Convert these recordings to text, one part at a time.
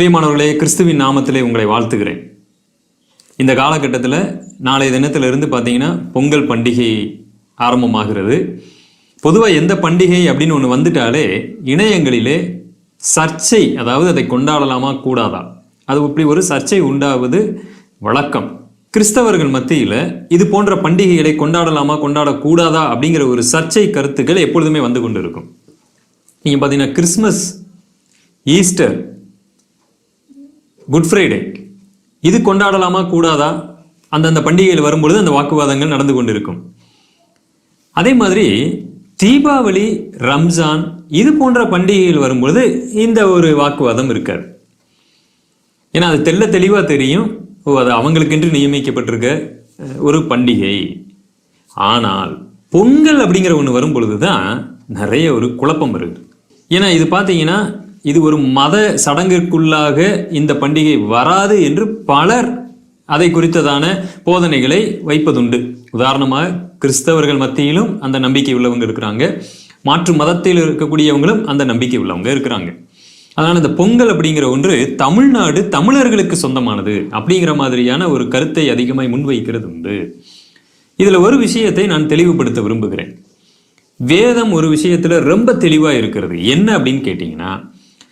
பிரியமானவர்களே கிறிஸ்துவின் நாமத்திலே உங்களை வாழ்த்துகிறேன். இந்த காலகட்டத்தில் நாளைய தினத்திலிருந்து பார்த்தீங்கன்னா பொங்கல் பண்டிகை ஆரம்பமாகிறது. பொதுவாக எந்த பண்டிகை அப்படின்னு ஒன்று வந்துட்டாலே இணையங்களிலே சர்ச்சை அதாவது அதை கொண்டாடலாமா கூடாதா? அது இப்படி ஒரு சர்ச்சை உண்டாவது வழக்கம். கிறிஸ்தவர்கள் மத்தியில் இது போன்ற பண்டிகைகளை கொண்டாடலாமா கொண்டாடக்கூடாதா அப்படிங்கிற ஒரு சர்ச்சை கருத்துக்கள் எப்பொழுதுமே வந்து கொண்டு இருக்கும் நீங்கள் பார்த்தீங்கன்னா கிறிஸ்மஸ் ஈஸ்டர் குட் ஃப்ரைடே இது கொண்டாடலாமா கூடாதா? அந்தந்த பண்டிகையில் வரும்பொழுது அந்த வாக்குவாதங்கள் நடந்து கொண்டிருக்கும். அதே மாதிரி தீபாவளி ரம்ஜான் இது போன்ற பண்டிகைகள் வரும்பொழுது இந்த ஒரு வாக்குவாதம் இருக்காது. ஏன்னா அது தெள்ள தெளிவாக தெரியும். ஓ அது அவங்களுக்கென்று நியமிக்கப்பட்டிருக்க ஒரு பண்டிகை. ஆனால் பொங்கல் அப்படிங்கிற ஒன்று வரும் பொழுது தான் நிறைய ஒரு குழப்பம் வருது. ஏன்னா இது பார்த்தீங்கன்னா இது ஒரு மத சடங்கிற்குள்ளாக இந்த பண்டிகை வராது என்று பலர் அதை குறித்ததான போதனைகளை வைப்பதுண்டு. உதாரணமாக கிறிஸ்தவர்கள் மத்தியிலும் அந்த நம்பிக்கை உள்ளவங்க இருக்கிறாங்க. மாற்று மதத்தில் இருக்கக்கூடியவங்களும் அந்த நம்பிக்கை உள்ளவங்க இருக்கிறாங்க. அதனால் இந்த பொங்கல் அப்படிங்கிற ஒன்று தமிழ்நாடு தமிழர்களுக்கு சொந்தமானது அப்படிங்கிற மாதிரியான ஒரு கருத்தை அதிகமாய் முன்வைக்கிறது உண்டு. இதில் ஒரு விஷயத்தை நான் தெளிவுபடுத்த விரும்புகிறேன். வேதம் ஒரு விஷயத்தில் ரொம்ப தெளிவாக இருக்கிறது. என்ன அப்படின்னு கேட்டிங்கன்னா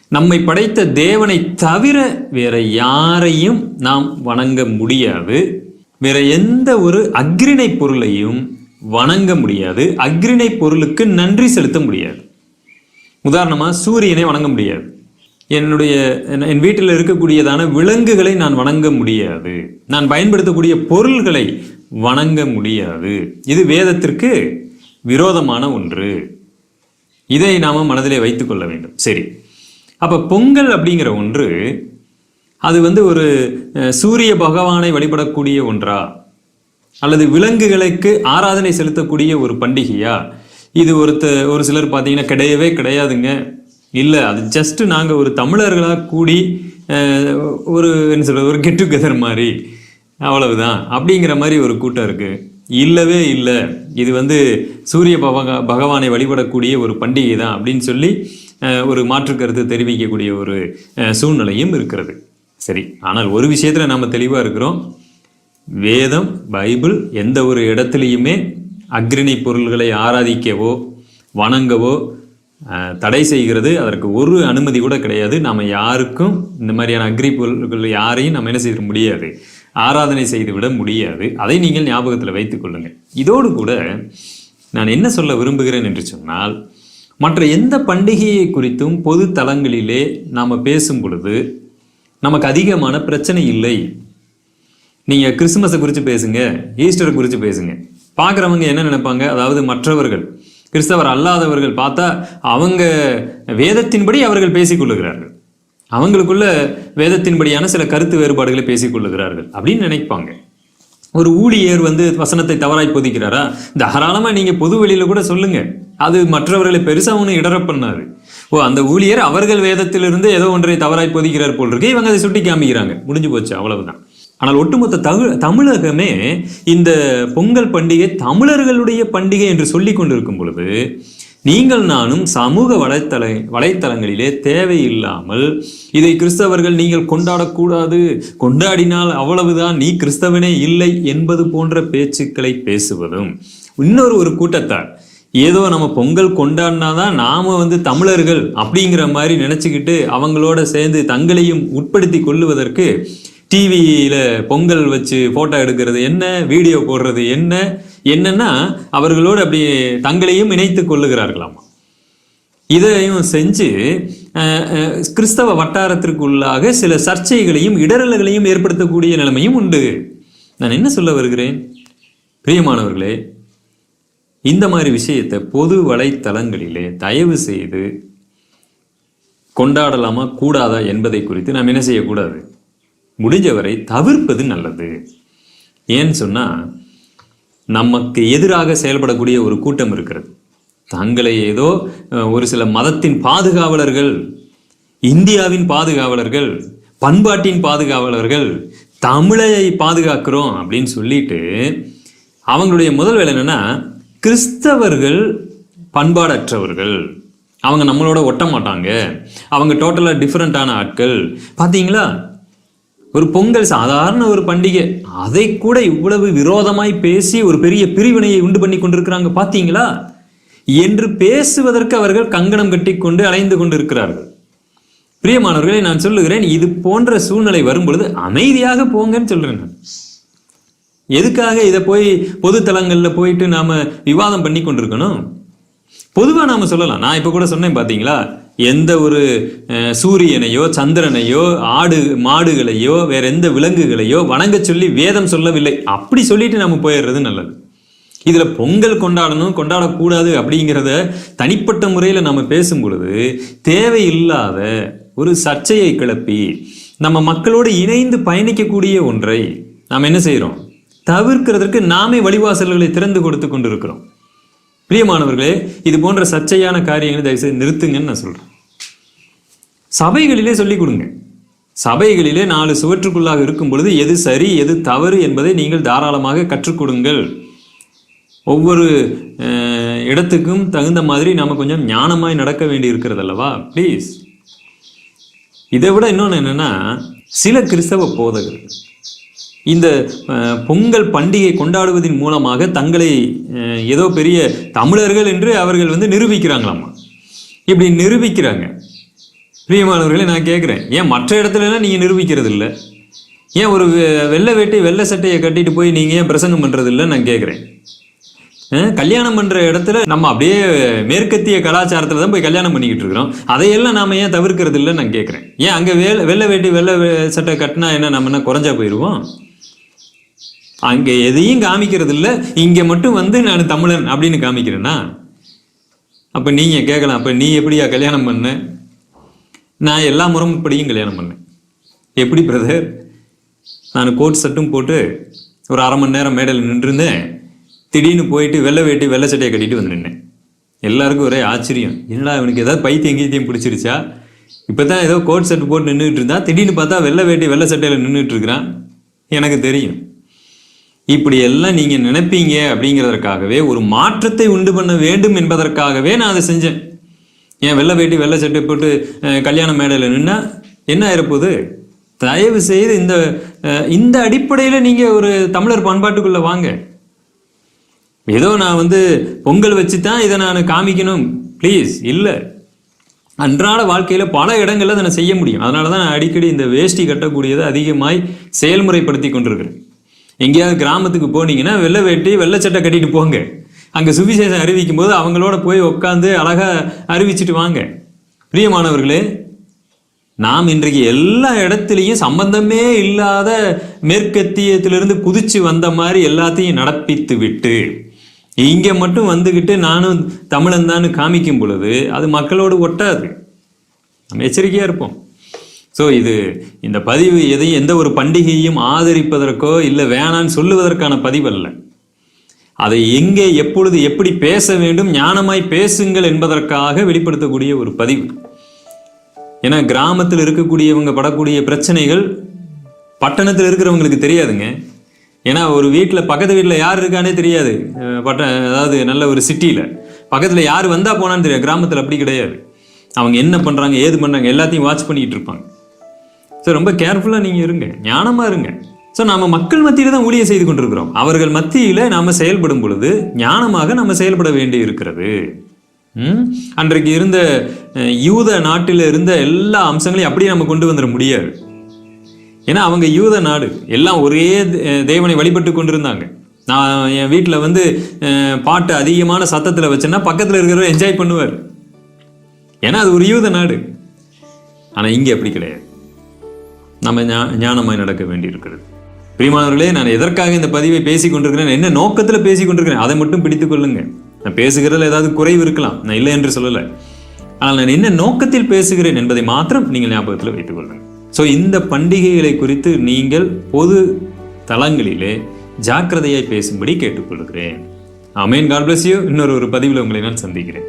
நம்மை படைத்த தேவனை தவிர வேற யாரையும் நாம் வணங்க முடியாது. வேற எந்த ஒரு அக்ரிணை பொருளையும் வணங்க முடியாது. அக்ரிணை பொருளுக்கு நன்றி செலுத்த முடியாது. உதாரணமாக சூரியனை வணங்க முடியாது. என்னுடைய என்- வீட்டில் இருக்கக்கூடியதான விலங்குகளை நான் வணங்க முடியாது. நான் பயன்படுத்தக்கூடிய பொருள்களை வணங்க முடியாது. இது வேதத்திற்கு விரோதமான ஒன்று. இதை நாம் மனதிலே வைத்துக்கொள்ள வேண்டும். சரி. அப்போ பொங்கல் அப்படிங்கிற ஒன்று அது வந்து ஒரு சூரிய பகவானை வழிபடக்கூடிய ஒன்றா? அல்லது விலங்குகளுக்கு ஆராதனை செலுத்தக்கூடிய ஒரு பண்டிகையா? இது ஒருத்த ஒரு சிலர் பார்த்தீங்கன்னா கிடையவே கிடையாதுங்க. இல்லை அது ஜஸ்ட் நாங்கள் ஒரு தமிழர்களாக கூடி ஒரு என்ன சொல்கிறது ஒரு கெட் டுகெதர் மாதிரி. அவ்வளவுதான். அப்படிங்கிற மாதிரி ஒரு கூட்டம் இருக்குது இல்லவே இல்லை. இது வந்து சூரிய பகவா பகவானை வழிபடக்கூடிய ஒரு பண்டிகை தான் அப்படின்னு சொல்லி ஒரு மாற்று கருத்து தெரிவிக்கக்கூடிய ஒரு சூழ்நிலையும் இருக்கிறது. சரி ஆனால் ஒரு விஷயத்தில் நாம் தெளிவாக இருக்கிறோம். வேதம் பைபிள் எந்த ஒரு இடத்துலையுமே அக்ரிணி பொருள்களை ஆராதிக்கவோ வணங்கவோ தடை செய்கிறது அதற்கு ஒரு அனுமதி கூட கிடையாது. நாம் யாருக்கும் இந்த மாதிரியான அக்ரி பொருள்கள் யாரையும் நம்ம என்ன செய்ய முடியாது. ஆராதனை செய்து விட முடியாது. அதை நீங்கள் ஞாபகத்தில் வைத்துக் கொள்ளுங்கள். இதோடு கூட நான் என்ன சொல்ல விரும்புகிறேன் என்று சொன்னால் மற்ற எந்த பண்டிகையை குறித்தும் பொது தளங்களிலே நாம் பேசும் பொழுது நமக்கு அதிகமான பிரச்சனை இல்லை. நீங்கள் கிறிஸ்துமஸை குறித்து பேசுங்க ஈஸ்டரை குறித்து பேசுங்க. பார்க்குறவங்க என்ன நினைப்பாங்க? அதாவது மற்றவர்கள் கிறிஸ்தவர் அல்லாதவர்கள் பார்த்தா அவங்க வேதத்தின்படி அவர்கள் பேசிக்கொள்ளுகிறார்கள் அவங்களுக்குள்ள வேதத்தின்படியான சில கருத்து வேறுபாடுகளை பேசிக்கொள்ளுகிறார்கள் அப்படின்னு நினைப்பாங்க. ஒரு ஊழியர் வந்து வசனத்தை தவறாய் போதிக்கிறாரா? தாராளமாக நீங்கள் பொது வெளியில் கூட சொல்லுங்கள் அது மற்றவர்களை பெருசாக ஒன்று இடர பண்ணார் ஓ அந்த ஊழியர் அவர்கள் வேதத்திலிருந்து ஏதோ ஒன்றை தவறாய் போதிக்கிறார் போல் இருக்கு இவங்க அதை சுட்டி காமிக்கிறாங்க. முடிஞ்சு போச்சு அவ்வளவுதான். ஆனால் ஒட்டுமொத்த தமிழ் தமிழகமே இந்த பொங்கல் பண்டிகை தமிழர்களுடைய பண்டிகை என்று சொல்லி கொண்டிருக்கும் பொழுது நீங்கள் நானும் சமூக வலைத்தள வலைத்தளங்களிலே தேவையில்லாமல் இதை கிறிஸ்தவர்கள் நீங்கள் கொண்டாடக்கூடாது. கொண்டாடினால் அவ்வளவுதான். நீ கிறிஸ்தவனே இல்லை என்பது போன்ற பேச்சுக்களை பேசுவதும். இன்னொரு ஒரு கூட்டத்தார் ஏதோ நம்ம பொங்கல் கொண்டாடினாதான் நாம வந்து தமிழர்கள் அப்படிங்கிற மாதிரி நினைச்சுக்கிட்டு அவங்களோட சேர்ந்து தங்களையும் உட்படுத்தி கொள்ளுவதற்கு டிவியில பொங்கல் வச்சு போட்டோ எடுக்கிறது என்ன? வீடியோ போடுறது என்ன? என்னன்னா அவர்களோடு அப்படி தங்களையும் இணைத்து கொள்ளுகிறார்களாமா? இதையும் செஞ்சு கிறிஸ்தவ வட்டாரத்திற்குள்ளாக சில சர்ச்சைகளையும் இடரல்களையும் ஏற்படுத்தக்கூடிய நிலைமையும் உண்டு. நான் என்ன சொல்ல வருகிறேன்? பிரியமானவர்களே இந்த மாதிரி விஷயத்தை பொது வலைத்தளங்களிலே தயவு செய்து கொண்டாடலாமா கூடாதா என்பதை குறித்து நாம் என்ன செய்யக்கூடாது? முடிஞ்சவரை தவிர்ப்பது நல்லது. ஏன்னு சொன்னால் நமக்கு எதிராக செயல்படக்கூடிய ஒரு கூட்டம் இருக்கிறது. தங்களை ஏதோ ஒரு சில மதத்தின் பாதுகாவலர்கள் இந்தியாவின் பாதுகாவலர்கள் பண்பாட்டின் பாதுகாவலர்கள் தமிழை பாதுகாக்கிறோம் அப்படின்னு சொல்லிட்டு அவங்களுடைய முதல் வேலை என்னன்னா கிறிஸ்தவர்கள் பண்பாடற்றவர்கள். அவங்க நம்மளோட ஒட்ட மாட்டாங்க. அவங்க டோட்டலாக டிஃப்ரெண்ட்டான ஆட்கள். பார்த்தீங்களா ஒரு பொங்கல் சாதாரண ஒரு பண்டிகை. அதை கூட இவ்வளவு விரோதமாய் பேசி ஒரு பெரிய பிரிவினையை உண்டு பண்ணி கொண்டிருக்கிறாங்க. பார்த்தீங்களா என்று பேசுவதற்கு அவர்கள் கங்கணம் கட்டிக்கொண்டு அலைந்து கொண்டிருக்கிறார்கள். பிரியமானவர்களை நான் சொல்லுகிறேன் இது போன்ற சூழ்நிலை வரும் பொழுது அமைதியாக போங்கன்னு சொல்றேன் நான். எதுக்காக இதை போய் பொது தளங்களில் போயிட்டு நாம விவாதம் பண்ணி கொண்டிருக்கணும்? பொதுவா நாம சொல்லலாம். நான் இப்ப கூட சொன்னேன் பாத்தீங்களா? எந்த ஒரு சூரியனையோ சந்திரனையோ ஆடு மாடுகளையோ வேற எந்த விலங்குகளையோ வணங்க சொல்லி வேதம் சொல்லவில்லை. அப்படி சொல்லிட்டு நம்ம போயிடுறது நல்லது. இதில் பொங்கல் கொண்டாடணும் கொண்டாடக்கூடாது அப்படிங்கிறத தனிப்பட்ட முறையில் நம்ம பேசும் பொழுது தேவையில்லாத ஒரு சர்ச்சையை கிளப்பி நம்ம மக்களோடு இணைந்து பயணிக்கக்கூடிய ஒன்றை நாம் என்ன செய்கிறோம் தவிர்க்கிறதற்கு நாமே வழிவாசல்களை திறந்து கொடுத்து கொண்டிருக்கிறோம். பிரியமானவர்களே இது போன்ற சர்ச்சையான காரியங்களை தயவுசெய்து நிறுத்துங்கன்னு நான் சொல்றேன். சபைகளிலே சொல்லிக் கொடுங்க. சபைகளிலே நாலு சுவற்றுக்குள்ளாக இருக்கும் பொழுது எது சரி எது தவறு என்பதை நீங்கள் தாராளமாக கற்றுக் கொடுங்கள். ஒவ்வொரு இடத்துக்கும் தகுந்த மாதிரி நாம கொஞ்சம் ஞானமாய் நடக்க வேண்டி இருக்கிறது அல்லவா? ப்ளீஸ் இதை விட இன்னொன்று என்னன்னா சில கிறிஸ்தவ போதகர்கள் இந்த பொங்கல் பண்டிகை கொண்டாடுவதன் மூலமாக தங்களை ஏதோ பெரிய தமிழர்கள் என்று அவர்கள் வந்து நிரூபிக்கிறாங்களாமா. இப்படி நிரூபிக்கிறாங்க. பிரியமானவர்களை நான் கேட்குறேன் ஏன் மற்ற இடத்துலலாம் நீங்கள் நிரூபிக்கிறது இல்லை ஏன் ஒரு வெ- வெள்ளை வேட்டி வெள்ளை சட்டையை கட்டிட்டு போய் நீங்கள் ஏன் பிரசங்கம் பண்ணுறது இல்லை நான் கேட்குறேன் கல்யாணம் பண்ணுற இடத்துல நம்ம அப்படியே மேற்கத்திய கலாச்சாரத்தில் தான் போய் கல்யாணம் பண்ணிக்கிட்டு இருக்கிறோம். அதையெல்லாம் நாம் ஏன் தவிர்க்கிறது இல்லைன்னு நான் கேட்குறேன் ஏன் அங்கே வேலை வெள்ளை வேட்டி வெள்ளை சட்டை கட்டினா என்ன நம்ம என்ன குறைஞ்சா போயிடுவோம் அங்கே எதையும் காமிக்கிறது இல்லை இங்கே மட்டும் வந்து நான் தமிழன் அப்படின்னு காமிக்கிறேன்னா அப்போ நீங்கள் கேட்கலாம்? அப்போ நீ எப்படியா கல்யாணம் பண்ண? நான் எல்லா முறைப்படியும் கல்யாணம் பண்ணேன். எப்படி பிரதர் நான் கோட் சட்டும் போட்டு ஒரு அரை மணி நேரம் மேடையில் நின்றுருந்தேன். திடீர்னு போயிட்டு வெள்ளை வேட்டி வெள்ளை சட்டையை கட்டிட்டு வந்து நின்னேன். எல்லாருக்கும் ஒரே ஆச்சரியம். என்னடா இவனுக்கு ஏதாவது பைத்தியம் கீத்தியம் பிடிச்சிருச்சா? இப்போ தான் ஏதோ கோட் சட்டு போட்டு நின்றுட்டு இருந்தா திடீர்னு பார்த்தா வெள்ளை வேட்டி வெள்ளை சட்டையில் நின்றுட்டு இருக்கிறான். எனக்கு தெரியும். இப்படி எல்லாம் நீங்க நினைப்பீங்க அப்படிங்கிறதற்காகவே ஒரு மாற்றத்தை உண்டு பண்ண வேண்டும் என்பதற்காகவே நான் அதை செஞ்சேன். ஏன் வெள்ளை வேட்டி வெள்ளை சட்டை போட்டு கல்யாண மேடையில் நின்னா என்ன ஆயிரப்போகுது? தயவு செய்து இந்த இந்த அடிப்படையில் நீங்கள் ஒரு தமிழர் பண்பாட்டுக்குள்ள வாங்க. ஏதோ நான் வந்து பொங்கல் வச்சு தான் இதை நான் காமிக்கணும். ப்ளீஸ் இல்லை. அன்றாட வாழ்க்கையில் பல இடங்களில் அதை நான் செய்ய முடியும். அதனால தான் நான் அடிக்கடி இந்த வேஷ்டி கட்டக்கூடியதை அதிகமாய் செயல்முறைப்படுத்தி கொண்டிருக்கிறேன். எங்கேயாவது கிராமத்துக்கு போனீங்கன்னா வெள்ளை வேட்டி வெள்ளை சட்டை கட்டிட்டு போங்க. அங்கே சுவிசேஷம் அறிவிக்கும் போது அவங்களோட போய் உட்காந்து அழகாக அறிவிச்சிட்டு வாங்க. பிரியமானவர்களே நாம் இன்றைக்கு எல்லா இடத்துலையும் சம்பந்தமே இல்லாத மேற்கத்தியத்திலிருந்து குதிச்சு வந்த மாதிரி எல்லாத்தையும் நடப்பித்து விட்டு இங்கே மட்டும் வந்துக்கிட்டு நானும் தமிழன் தான் காமிக்கும் பொழுது அது மக்களோடு ஒட்டாது. நம்ம எச்சரிக்கையாக இருப்போம். ஸோ இது இந்த பதிவு எதையும் எந்த ஒரு பண்டிகையும் ஆதரிப்பதற்கோ இல்லை வேணான்னு சொல்லுவதற்கான பதிவல்ல. அதை எங்கே எப்பொழுது எப்படி பேச வேண்டும் ஞானமாய் பேசுங்கள் என்பதற்காக வெளிப்படுத்தக்கூடிய ஒரு பதிவு. ஏன்னா கிராமத்தில் இருக்கக்கூடியவங்க படக்கூடிய பிரச்சனைகள் பட்டணத்தில் இருக்கிறவங்களுக்கு தெரியாதுங்க. ஏன்னா ஒரு வீட்டில் பக்கத்து வீட்டில் யார் இருக்கானே தெரியாது. பட்ட அதாவது நல்ல ஒரு சிட்டியில் பக்கத்தில் யார் வந்தால் போனான்னு தெரியாது. கிராமத்தில் அப்படி கிடையாது. அவங்க என்ன பண்ணுறாங்க ஏது பண்ணுறாங்க எல்லாத்தையும் வாட்ச் பண்ணிக்கிட்டு இருப்பாங்க. ஸோ ரொம்ப கேர்ஃபுல்லாக நீங்கள் இருங்க ஞானமாக இருங்க ஸோ நாம் மக்கள் மத்தியில் தான் ஊழியம் செய்து கொண்டிருக்கிறோம். அவர்கள் மத்தியில் நாம் செயல்படும் பொழுது ஞானமாக நம்ம செயல்பட வேண்டி இருக்கிறது. ம்? அன்றைக்கு இருந்த யூத நாட்டில் இருந்த எல்லா அம்சங்களையும் அப்படியே நம்ம கொண்டு வந்துட முடியாது. ஏன்னா அவங்க யூத நாடு. எல்லாம் ஒரே தே- தேவனை வழிபட்டு கொண்டிருந்தாங்க. நான் என் வீட்டில் வந்து பாட்டு அதிகமான சத்தத்தில் வச்சேன்னா பக்கத்தில் இருக்கிறவர் என்ஜாய் பண்ணுவார். ஏன்னா அது ஒரு யூத நாடு. ஆனால் இங்கே அப்படி கிடையாது. நம்ம ஞா- ஞானமாய் நடக்க வேண்டியிருக்கிறது. பிரியமானவர்களே நான் எதற்காக இந்த பதிவை பேசி கொண்டிருக்கிறேன்? என்ன நோக்கத்தில் பேசி கொண்டிருக்கிறேன்? அதை மட்டும் பிடித்துக் கொள்ளுங்க நான் பேசுகிறதுல ஏதாவது குறைவு இருக்கலாம். நான் இல்லை என்று சொல்லலை. ஆனால் நான் என்ன நோக்கத்தில் பேசுகிறேன் என்பதை மாத்திரம் நீங்கள் ஞாபகத்தில் வைத்துக் கொள்ளுங்க ஸோ இந்த பண்டிகைகளை குறித்து நீங்கள் பொது தளங்களிலே ஜாக்கிரதையாய் பேசும்படி கேட்டுக்கொள்கிறேன். அமேன் காட் bless இன்னொரு ஒரு பதிவில் உங்களை நான் சந்திக்கிறேன்.